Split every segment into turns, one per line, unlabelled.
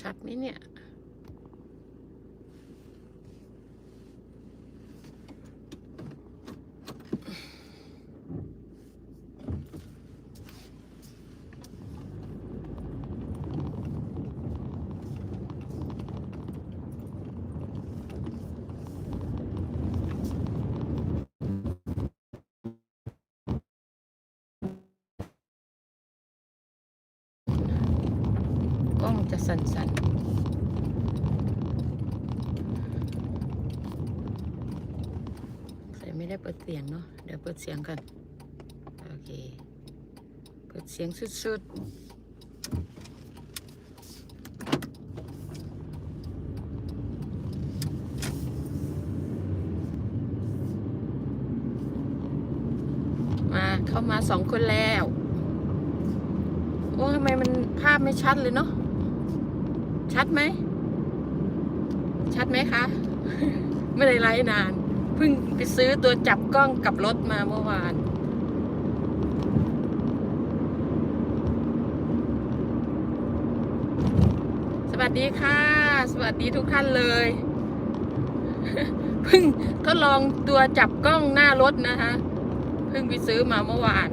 ชัดไหมเนี่ย สั่นๆไม่ได้เปิดเสียงเนาะ เดี๋ยวเปิดเสียงกัน โอเค เปิดเสียงสุดๆ มาเข้ามาสองคนแล้ว โอ้ทำไมมันภาพไม่ชัดเลยเนาะ ชัดไหม ชัดไหมคะ ไม่ได้ไลฟ์นาน เพิ่งไปซื้อตัวจับกล้องกับรถมาเมื่อวานสวัสดีค่ะ สวัสดีทุกท่านเลย เพิ่งทดลองตัวจับกล้องหน้ารถนะคะ เพิ่งไปซื้อมาเมื่อวาน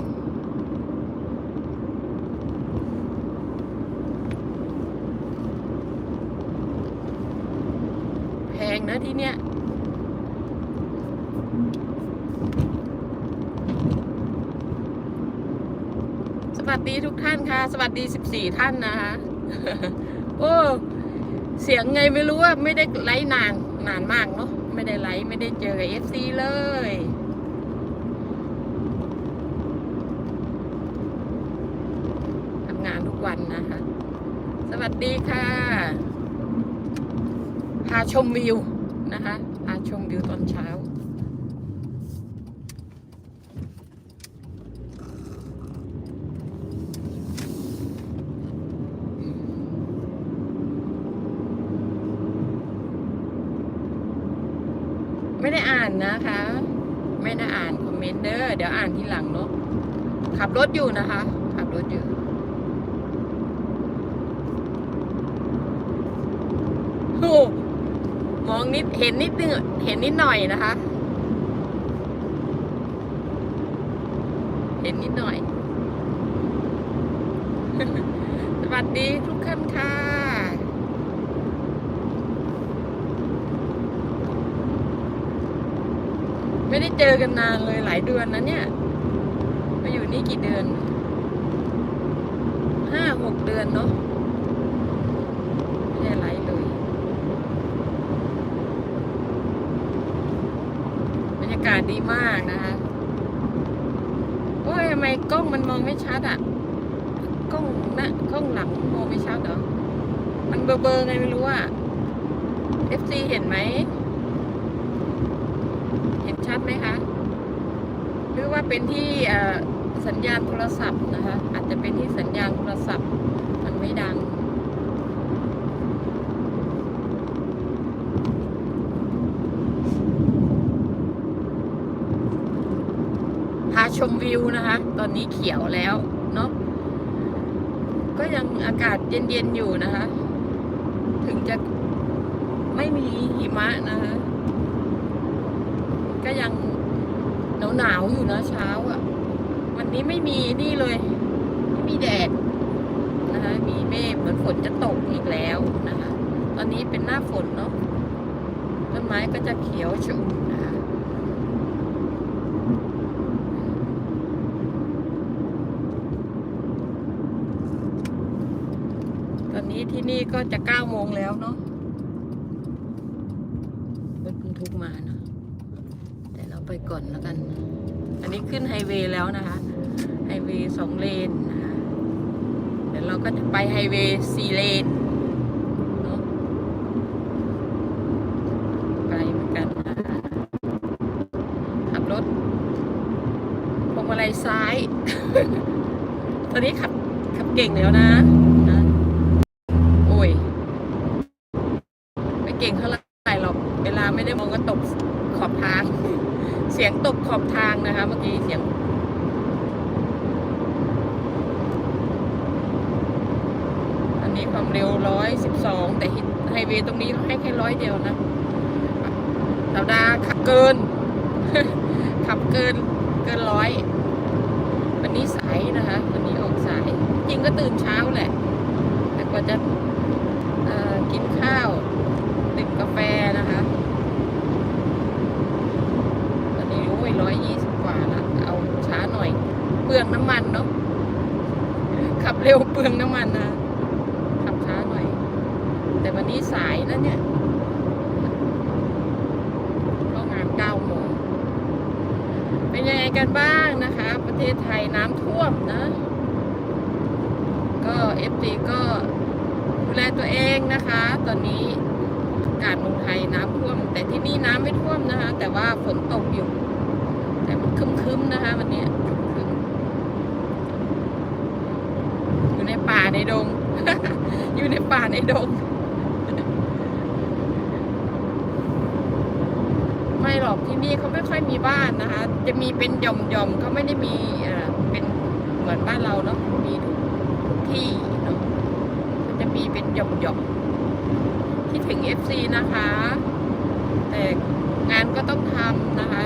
แพงนะ ที่เนี้ยสวัสดีทุกท่านค่ะ สวัสดีสิบสี่ท่านนะคะโอ้เสียงไงไม่รู้ว่าไม่ได้ไลฟ์นานนานมากเนาะไม่ได้ไลฟ์ไม่ได้เจอเอฟซีเลยทำงานทุกวันนะคะ สวัสดีค่ะ พาชมวิว นะคะพาชมวิวตอนเช้า ไม่ได้อ่านนะคะ ไม่ได้อ่านคอมเมนต์เด้อเดี๋ยวอ่านทีหลังเนาะขับรถอยู่นะคะ ขับรถอยู่ โอ้มอง นิดเห็นนิดนึงอะเห็นนิดหน่อยนะคะ เห็นนิดหน่อย สวัสดีทุกท่านค่ะไม่ได้เจอกันนานเลยหลายเดือนนะเนี่ยมาอยู่นี่กี่เดือนห้าหกเดือนเนาะไม่ได้ไลฟ์เลย บรรยากาศดีมากนะคะโอ้ยทำไมกล้องมันมองไม่ชัดอะ่ะกล้องหนะกล้องหลังมองไม่ชัดเหรอมันเบลอๆไงไม่รู้อะ FC เห็นไหมเห็นชัดไหมคะหรือว่าเป็นที่สัญญาณโทรศัพท์นะคะ อาจจะเป็นที่สัญญาณโทรศัพท์ มันไม่ดัง พาชมวิวนะคะ ตอนนี้เขียวแล้วเนาะก็ยังอากาศเย็นๆอยู่นะคะ ถึงจะไม่มีหิมะนะคะก็ยังหนาวๆอยู่นะเช้าอะ่ะ วันนี้ไม่มีนี่เลย ไม่มีแดดนะคะมีเมฆเหมือนฝนจะตกอีกแล้วนะคะ ตอนนี้เป็นหน้าฝนเนาะต้นไม้ก็จะเขียวชุ่มนะคะ ตอ นนี้ที่นี่ก็จะเก้าโมงแล้วเนาะรถบรรทุกมาเนาะแต่เราไปก่อนแล้วกัน อันนี้ขึ้นไฮเวย์แล้วนะคะ ไฮเวย์สองเลนนะคะเดี๋ยวเราก็จะไปไฮเวย์สี่เลนเนาะไกลเหมือนกันนะคะขับรถพวงมาลัยซ้าย ตอนนี้ขับขับเก่งแล้วนะนะ โอ้ย ไม่เก่งเท่าไหร่หรอก เวลาไม่ได้มองก็ตกขอบทาง เสียงตกขอบทางนะคะ เมื่อกี้เสียง อันนี้เขา ความเร็วร้อยสิบสองแต่ไฮเวย์ตรงนี้เขาให้แค่ร้อยเดียวนะดาวดาขับเกิน ขับเกินเกินร้อยวันนี้สายนะคะ วันนี้ออกสายจริงก็ตื่นเช้าแหละ แต่กว่าจะกินข้าวดื่มกาแฟนะคะตอนนี้โอ้ยร้อยยี่สิบกว่าละเอาช้าหน่อย เปลืองน้ำมันเนาะขับเร็วเปลืองน้ำมันนะขับช้าหน่อย แต่วันนี้สายนะเนี่ยเข้างานเก้าโมงเป็นยังไงกันบ้างนะคะ ประเทศไทยน้ำท่วมนะ เอฟซีก็ดูแลตัวเองนะคะ ตอนนี้อากาศเมืองไทยน้ำท่วม แต่ที่นี่น้ำไม่ท่วมนะคะ แต่ว่าฝนตกอยู่ แต่มันคึมๆนะคะ วันนี้คึมอยู่ในป่าในดง อยู่ในป่าในดง ไม่หรอกที่นี่เขาไม่ค่อยมีบ้านนะคะ จะมีเป็นหย่อมๆเขาไม่ได้มีเอ่อเป็นเหมือนบ้านเราเนาะมี ที่เนาะจะมีเป็นหย่อมๆที่ถึง FC นะคะ แต่งานก็ต้องทำนะคะ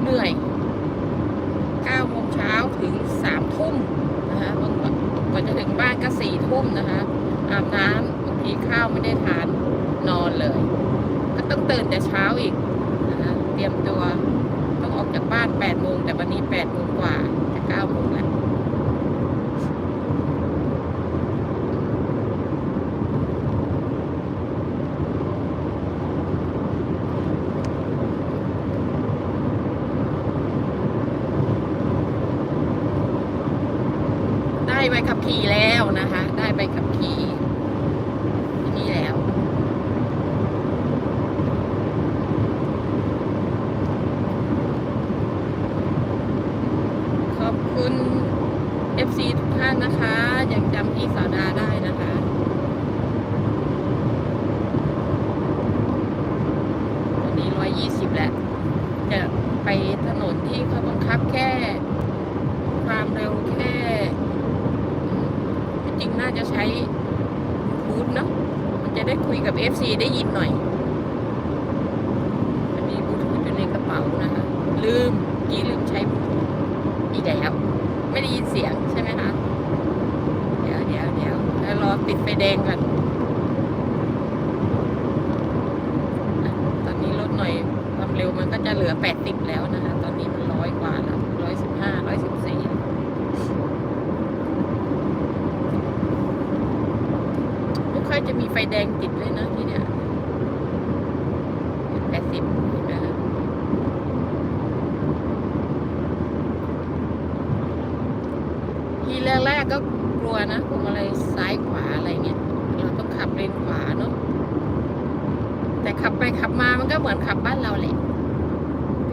เหนื่อย9โมงเช้าถึง3ทุ่มนะคะบางวันกว่าจะถึงบ้านก็4ทุ่มนะคะ อาบน้ำบางทีข้าวไม่ได้ทานนอนเลย ก็ต้องตื่นแต่เช้าอีกนะคะเตรียมตัวต้องออกจากบ้าน8โมงแต่วันนี้8โมงกว่า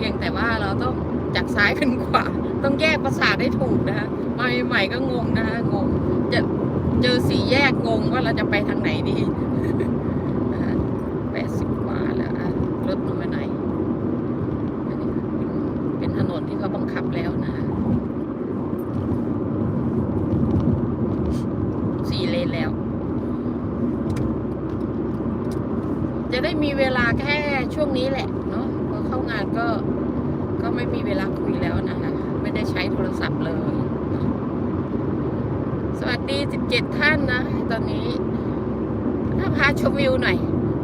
พียงแต่ว่าเราต้องจากซ้ายเป็นขวาต้องแยกประสาทได้ถูกนะคะมาใหม่ๆก็งงนะคะงงจะเจอสี่แยกงงว่าเราจะไปทางไหนดี แปดสิบกว่าแล้วอะลดลงมาหน่อยอันนี้เป็นเป็นถนนที่เขาบังคับแล้วนะคะ สี่เลนแล้ว จะได้มีเวลาแค่ช่วงนี้แหละเนาะพอเข้างานก็ก็ไม่มีเวลาคุยแล้วนะคะ ไม่ได้ใช้โทรศัพท์เลยเนาะสวัสดี 17 ท่านนะ ตอนนี้ถ้าพา ชมวิวหน่อย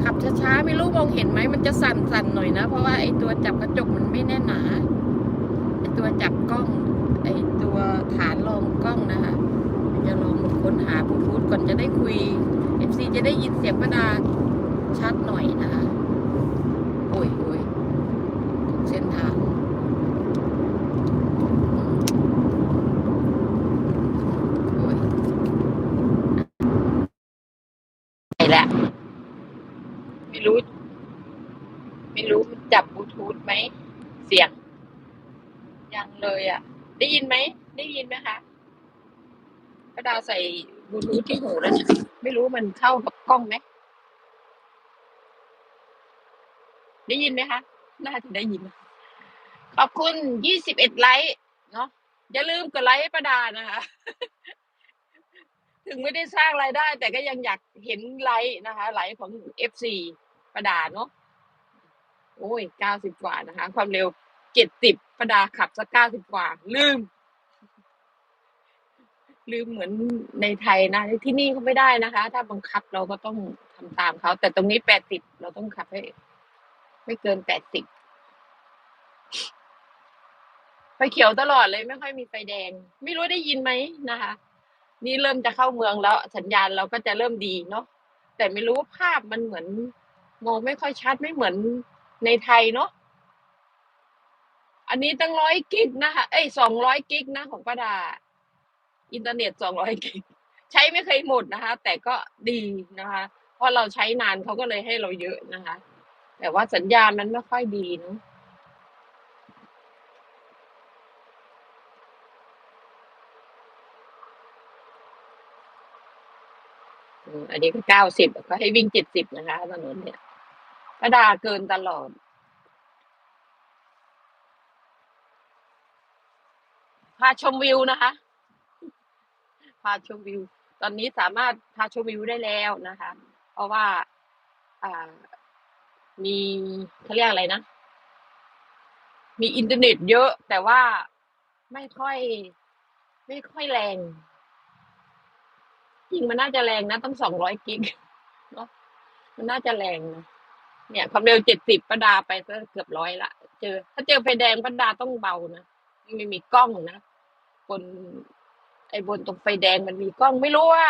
ขับช้าๆไม่รู้มองเห็นไหมมันจะสั่นๆหน่อยนะ เพราะว่าไอตัวจับกระจกมันไม่แน่นหนาไอตัวจับกล้องไอตัวฐานรองกล้องนะคะจะลองค้นหาบลูทูธก่อนจะได้คุย FC จะได้ยินเสียงประดาชัดหน่อยนะคะโอ้ยโอ้ยเส้นทางโอ้ยไปแล้ว ไม่รู้ ไม่รู้มันจับบลูทูธไหม เสียง ยังเลยอะ ได้ยินไหม ได้ยินไหมคะป้าดาวใส่บลูทูธที่หูแล้วเนี่ยไม่รู้มันเข้ากับกล้องไหมได้ยินไหมคะน่าจะได้ยิน ขอบคุณยี่สิบเอ็ดไลค์เนาะอย่าลืมกดไลค์ให้ป้าดานะคะ ถึงไม่ได้สร้างรายได้ แต่ก็ยังอยากเห็นไลฟ์นะคะไลฟ์ของ FC ประดาเนาะ โอ้ยเก้าสิบกว่านะคะ ความเร็วเจ็ดสิบประดาขับสักเก้าสิบกว่า ลืม ลืมเหมือนในไทยนะ ที่นี่ก็ไม่ได้นะคะ ถ้าบังคับเราก็ต้องทำตามเขา แต่ตรงนี้แปดสิบเราต้องขับให้ ไม่เกินแปดสิบไฟเขียวตลอดเลยไม่ค่อยมีไฟแดง ไม่รู้ได้ยินไหมนะคะ นี่เริ่มจะเข้าเมืองแล้ว สัญญาณเราก็จะเริ่มดีเนาะแต่ไม่รู้ว่าภาพมันเหมือนมองไม่ค่อยชัดไม่เหมือน ในไทยเนาะอันนี้ตั้งร้อยกิกนะคะเอ้ยสองร้อยกิกนะของป้าดา อินเทอร์เน็ตสองร้อยกิกใช้ไม่เคยหมดนะคะ แต่ก็ดีนะคะ เพราะเราใช้นานเขาก็เลยให้เราเยอะนะคะ แต่ว่าสัญญาณมันไม่ค่อยดีเนาะอืมอันนี้ก็เก้าสิบก็ให้วิ่งเจ็ดสิบนะคะถนนเนี่ย ป้าดาเกินตลอด พาชมวิวนะคะ พาชมวิว ตอนนี้สามารถพาชมวิวได้แล้วนะคะ เพราะว่าอ่ามีเขาเรียกอะไรนะ มีอินเทอร์เน็ตเยอะ แต่ว่าไม่ค่อย ไม่ค่อยแรงจริงมันน่าจะแรงนะต้องสองร้อยกิกเนาะมันน่าจะแรงนะ เนี่ยความเร็วเจ็ดสิบประดาไปก็เกือบร้อยละเจอ ถ้าเจอไฟแดงประดาต้องเบานะไม่มีกล้องนะบนไอ้บนตรงไฟแดงมันมีกล้องไม่รู้ว่า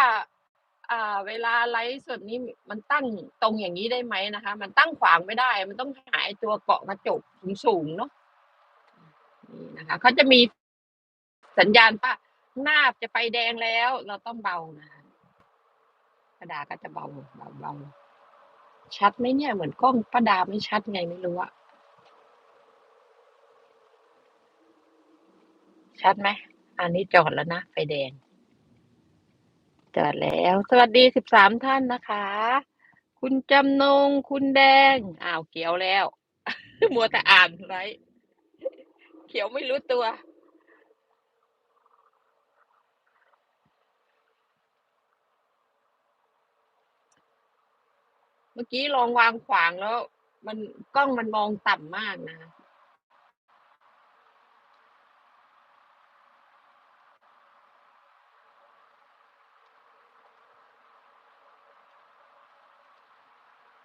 อ่า เวลาไลฟ์สดนี้มันตั้งตรงอย่างนี้ได้ไหมนะคะ มันตั้งขวางไม่ได้ มันต้องหาไอ้ตัวเกาะกระจกสูงๆเนาะนี่นะคะเขาจะมีสัญญาณว่าหน้าจะไฟแดงแล้ว เราต้องเบานะคะกระดาก็จะเบาเบาเบา ชัดไหมเนี่ย เหมือนกล้องประดาไม่ชัดไงไม่รู้อะชัดไหม อันนี้จอดแล้วนะ ไฟแดง จอดแล้ว สวัสดีสิบสามท่านนะคะ คุณจำนง คุณแดง อ้าวเขียวแล้ว มัวแต่อ่านไว้เขียวไม่รู้ตัว มื่อกี้ลองวางขวางแล้ว มันกล้องมันมองต่ำมากนะ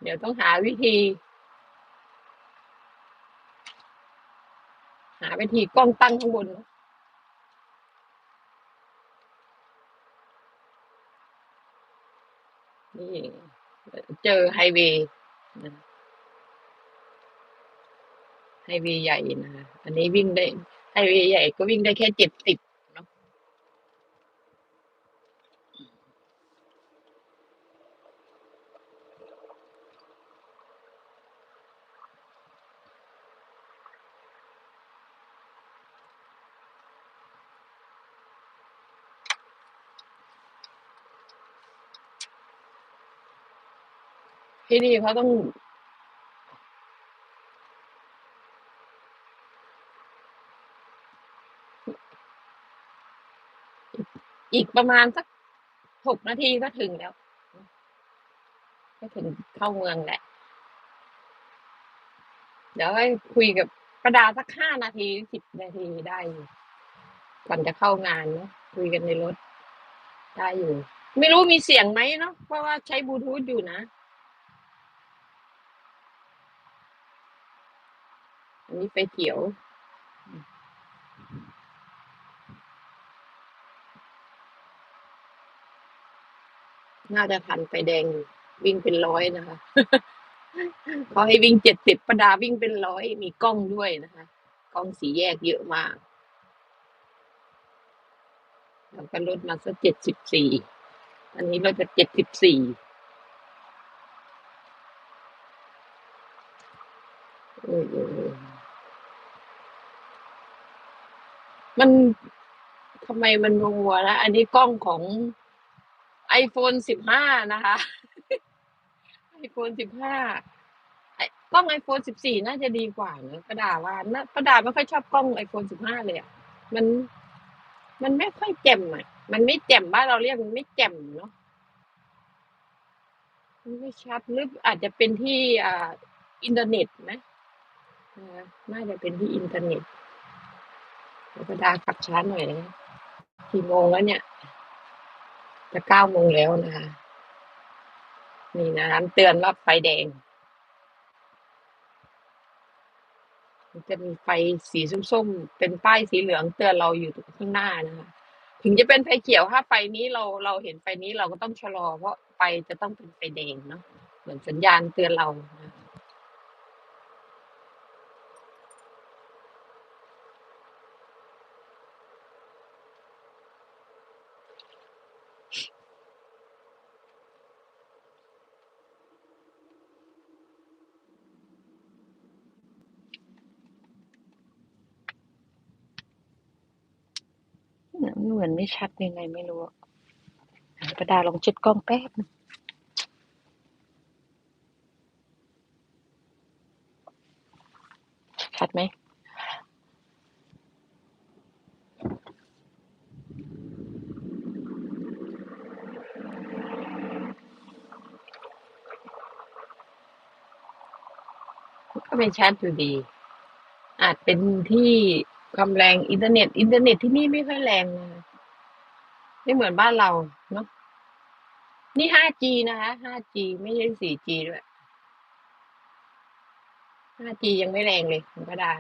เดี๋ยวต้องหาวิธี หาวิธีกล้องตั้งข้างบนนี่ เจอไฮเวย์ไฮเวย์ใหญ่นะคะ อันนี้วิ่งได้ไฮเวย์ใหญ่ก็วิ่งได้แค่เจ็ดสิบ ที่นี่เขาต้องอีกประมาณสักหกนาทีก็ถึงแล้วก็ถึงเข้าเมืองแหละ เดี๋ยวให้คุยกับประดาสักห้านาทีสิบนาทีได้อยู่ก่อนจะเข้างานเนาะคุยกันในรถ ได้อยู่ ไม่รู้มีเสียงไหมเนาะเพราะว่าใช้บลูทูธอยู่นะ อันนี้ไฟเขียว น่าจะทันไฟแดงอยู่วิ่งเป็นร้อยนะคะเขาให้วิ่งเจ็ดสิบประดาวิ่งเป็นร้อยมีกล้องด้วยนะคะ กล้องสีแยกเยอะมากแล้วก็ลดมาสักเจ็ดสิบสี่อันนี้ลดจากเจ็ดสิบสี่ มันทำไมมันมัวนะ อันนี้กล้องของ iPhone สิบห้านะคะ iPhone สิบห้ากล้อง iPhone สิบสี่น่าจะดีกว่านะประดาว่านะประดาไม่ค่อยชอบกล้อง iPhone สิบห้าเลยอะมัน มันไม่ค่อยแจ่มอะ มันไม่แจ่มบ้านเราเรียกมันไม่แจ่มเนาะมันไม่ชัดหรืออาจจะเป็นที่อ่าอินเทอร์เน็ตไหมนะน่าจะเป็นที่อินเทอร์เน็ต ธรรมดาขับช้าหน่อยนะกี่โมงแล้วเนี่ย จะเก้าโมงแล้วนะคะนี่นะเตือนว่าไฟแดง มันจะมีไฟสีส้มๆ เป็นป้ายสีเหลืองเตือนเราอยู่ตรงข้างหน้านะคะถึงจะเป็นไฟเขียวถ้าไฟนี้เราเราเห็นไฟนี้เราก็ต้องชะลอเพราะไฟจะต้องเป็นไฟแดงเนาะเหมือนสัญญาณเตือนเรานะ มันไม่ชัดยังไงไม่รู้ประดาลองเช็ดกล้องแป๊บชัดไหมก็ไม่ชัดอยู่ดี อาจเป็นที่ความแรงอินเทอร์เน็ต อินเทอร์เน็ตที่นี่ไม่ค่อยแรงนะ ไม่เหมือนบ้านเราเนาะนี่ 5G นะคะ 5G ไม่ใช่ 4G ด้วย 5G ยังไม่แรงเลยคุณป้าดา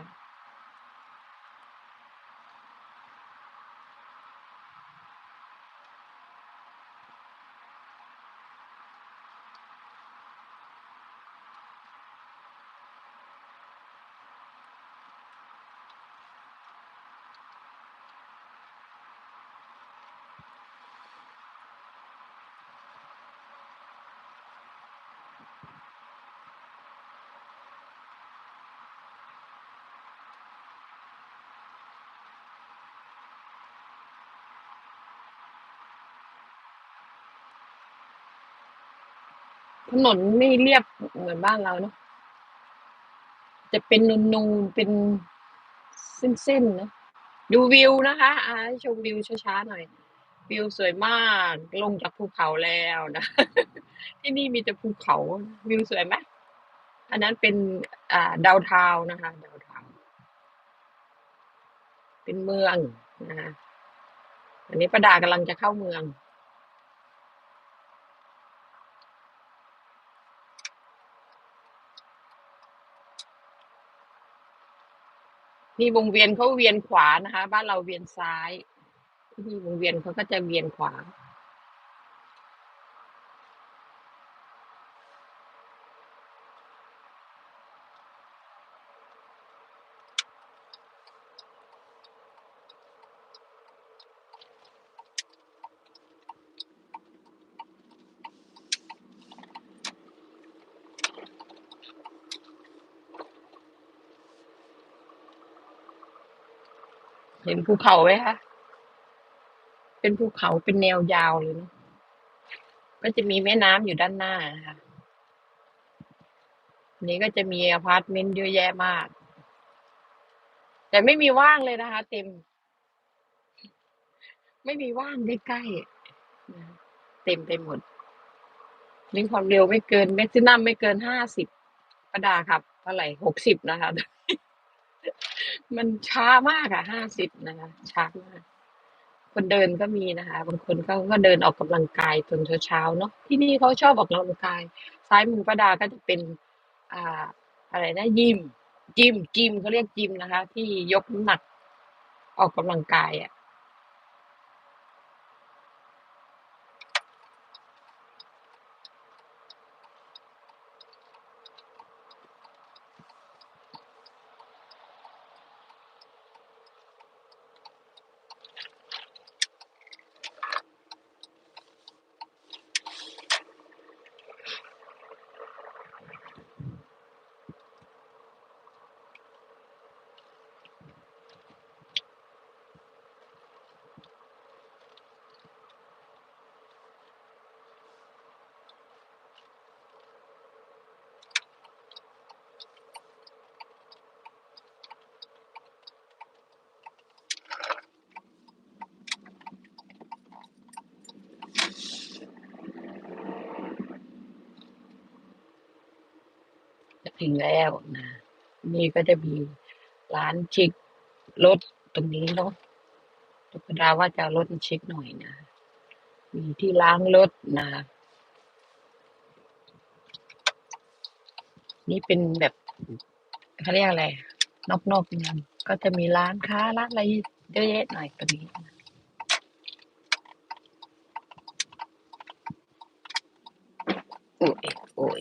ถนนไม่เรียบเหมือนบ้านเราเนาะจะเป็นนูนๆเป็นเส้นๆนะดูวิวนะคะอ่าชมวิวช้าๆหน่อยวิวสวยมากลงจากภูเขาแล้วนะ ที่นี่มีแต่ภูเขาวิวสวยไหมอันนั้นเป็นอ่าดาวทาวนะคะดาวทาวเป็นเมืองนะคะอันนี้ป้าดากำลังจะเข้าเมือง นี่วงเวียนเขาเวียนขวานะคะ บ้านเราเวียนซ้าย ที่นี่วงเวียนเขาก็จะเวียนขวา ห็นภูเขาไหมคะ เป็นภูเขาเป็นแนวยาวเลยนะก็จะมีแม่น้ำอยู่ด้านหน้านะคะนี้ก็จะมีอพาร์ตเมนต์เยอะแยะมาก แต่ไม่มีว่างเลยนะคะ เต็ม ไม่มีว่างใกล้ๆเต็มไปหมดนี่ความเร็วไม่เกินแม็กซิมัมไม่เกิน50ป้าดาขับเท่าไหร60นะคะ มันช้ามากอะห้าสิบนะคะช้ามาก คนเดินก็มีนะคะ บางคนก็ก็เดินออกกำลังกายตอนเช้าๆเนาะที่นี่เขาชอบออกกำลังกาย ซ้ายมือป้าดาก็จะเป็น อ่า อะไรนะยิมยิมยิมเขาเรียกยิมนะคะ ที่ยกน้ำหนักออกกำลังกายอะ ถึงแล้วนะนี่ก็จะมีร้านชิครถตรงนี้เนาะตุกดาว่าจะรถเช็คหน่อยนะ มีที่ล้างรถนะ นี่เป็นแบบเขาเรียกอะไร นอกๆเนี่ยก็จะมีร้านค้าร้านอะไรเยอะแยะหน่อยตรงนี้นะโอ้ยโอ้ย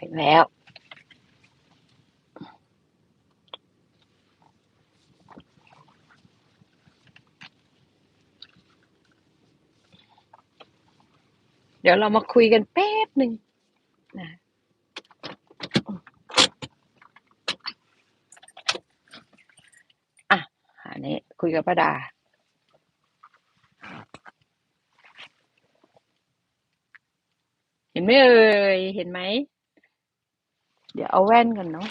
ถึงแล้ว เดี๋ยวเรามาคุยกันแป๊บหนึ่งนะอะอันนี้คุยกับป้าดาเห็นไหมเอ่ย เห็นไหม เดี๋ยวเอาแว่นกันเนาะ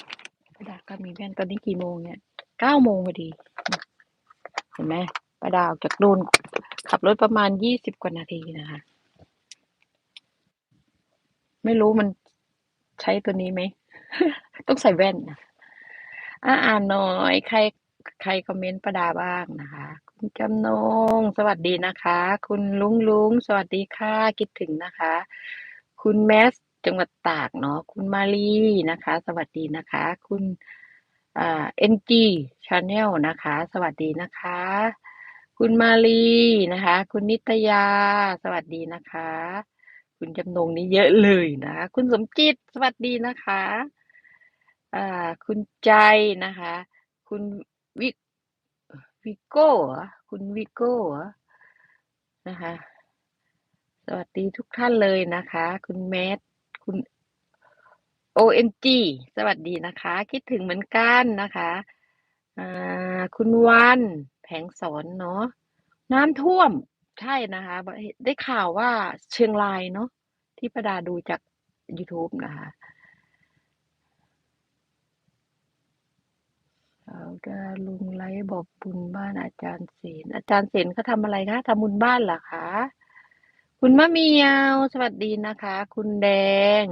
ป้าดาก็มีแว่นตอนนี้กี่โมงเนี่ย เก้าโมงพอดี เห็นไหมป้าดาออกจากนู่นขับรถประมาณยี่สิบกว่านาทีนะคะ ไม่รู้มันใช้ตัวนี้ไหม ต้องใส่แว่นนะอ่านหน่อย ใครใครคอมเมนต์ประดาบ้างนะคะ คุณจำนง สวัสดีนะคะ คุณลุงลุง สวัสดีค่ะ คิดถึงนะคะ คุณแมสจังหวัดตากเนาะ คุณมาลีนะคะ สวัสดีนะคะ คุณเอ่า NG Channel นะคะ สวัสดีนะคะ คุณมาลีนะคะ คุณนิตยา สวัสดีนะคะ คุณจำนงนี่เยอะเลยนะ คุณสมจิตสวัสดีนะคะ อ่า คุณใจนะคะ คุณวิวิโก้เหรอคุณวิโก้เหรอนะคะ สวัสดีทุกท่านเลยนะคะ คุณแมทคุณ OMG สวัสดีนะคะ คิดถึงเหมือนกันนะคะอ่าคุณวัน แผงสอนเนาะน้ำท่วม ใช่นะคะได้ข่าวว่าเชียงรายเนาะ ที่ประดาดูจาก YouTube นะคะสาวดาลุงไลฟ์บอกบุญบ้านอาจารย์เสน อาจารย์เสนเขาทำอะไรคะ ทำบุญบ้านเหรอคะ คุณมะเมียว สวัสดีนะคะ คุณแดง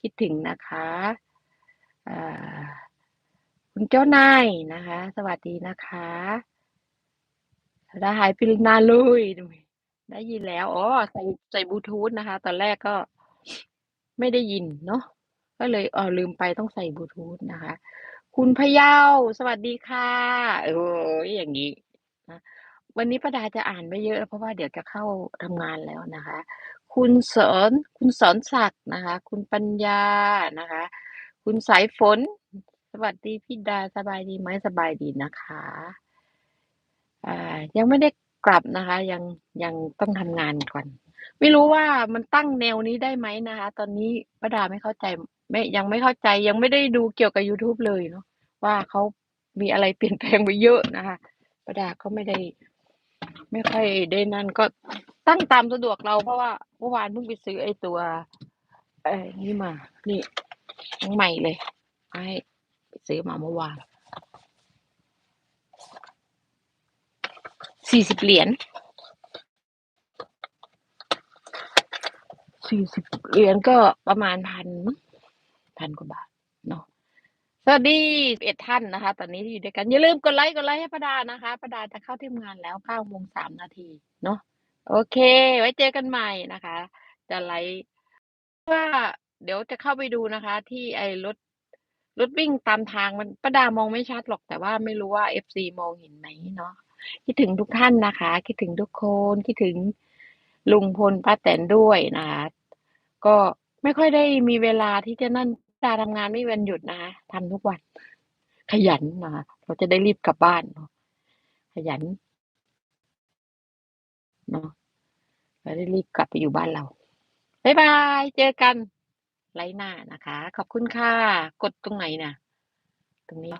คิดถึงนะคะ อ่า คุณเจ้านายนะคะ สวัสดีนะคะดาหายไปนานเลย ได้ยินแล้ว อ๋อ ใส่ใส่บลูทูธนะคะ ตอนแรกก็ ไม่ได้ยินเนาะ ก็เลยเออลืมไปต้องใส่บลูทูธนะคะ คุณพะเยา สวัสดีค่ะโอ้ยอย่างนี้นะวันนี้ประดาจะอ่านไม่เยอะเพราะว่าเดี๋ยวจะเข้าทำงานแล้วนะคะ คุณสอนคุณสอนศักดิ์นะคะ คุณปัญญานะคะ คุณสายฝน สวัสดีพี่ดาสบายดีไหมสบายดีนะคะ อ่ายังไม่ได้ กลับนะคะ ยังยังต้องทำงานก่อน ไม่รู้ว่ามันตั้งแนวนี้ได้ไหมนะคะ ตอนนี้ประดาไม่เข้าใจ ไม่ ยังไม่เข้าใจ ยังไม่ได้ดูเกี่ยวกับ YouTube เลยเนาะว่าเขามีอะไรเปลี่ยนแปลงไปเยอะนะคะประดาก็ไม่ได้ ไม่ค่อยได้นั่นก็ตั้งตามสะดวกเราเพราะว่าเมื่อวานเพิ่งไปซื้อไอ้ตัวเอ้นี่มา นี่ทั้งใหม่เลยให้ไปซื้อมาเมื่อวาน สี่สิบเหรียญสี่สิบเหรียญก็ประมาณพันมั้งพันกว่าบาทเนาะสวัสดีเอ็ดท่านนะคะ ตอนนี้ที่อยู่ด้วยกัน อย่าลืมกดไลค์กดไลค์ให้ประดานะคะประดาจะเข้าที่ทำงานแล้วเก้าโมงสามนาทีเนาะโอเค ไว้เจอกันใหม่นะคะ จะไลค์ว่าเดี๋ยวจะเข้าไปดูนะคะ ที่ไอ้รถรถวิ่งตามทางมันประดามองไม่ชัดหรอกแต่ว่าไม่รู้ว่าเอฟซีมองเห็นไหมเนาะ คิดถึงทุกท่านนะคะ คิดถึงทุกคน คิดถึงลุงพลป้าแตนด้วยนะคะก็ไม่ค่อยได้มีเวลาที่จะนั่นดาทำงานไม่มีวันหยุดนะคะทำทุกวัน ขยันนะคะเราจะได้รีบกลับบ้านเนาะขยันเนาะเราได้รีบกลับไปอยู่บ้านเราบ๊ายบายเจอกันไลฟ์หน้านะคะ ขอบคุณค่ะ กดตรงไหนน่ะตรงนี้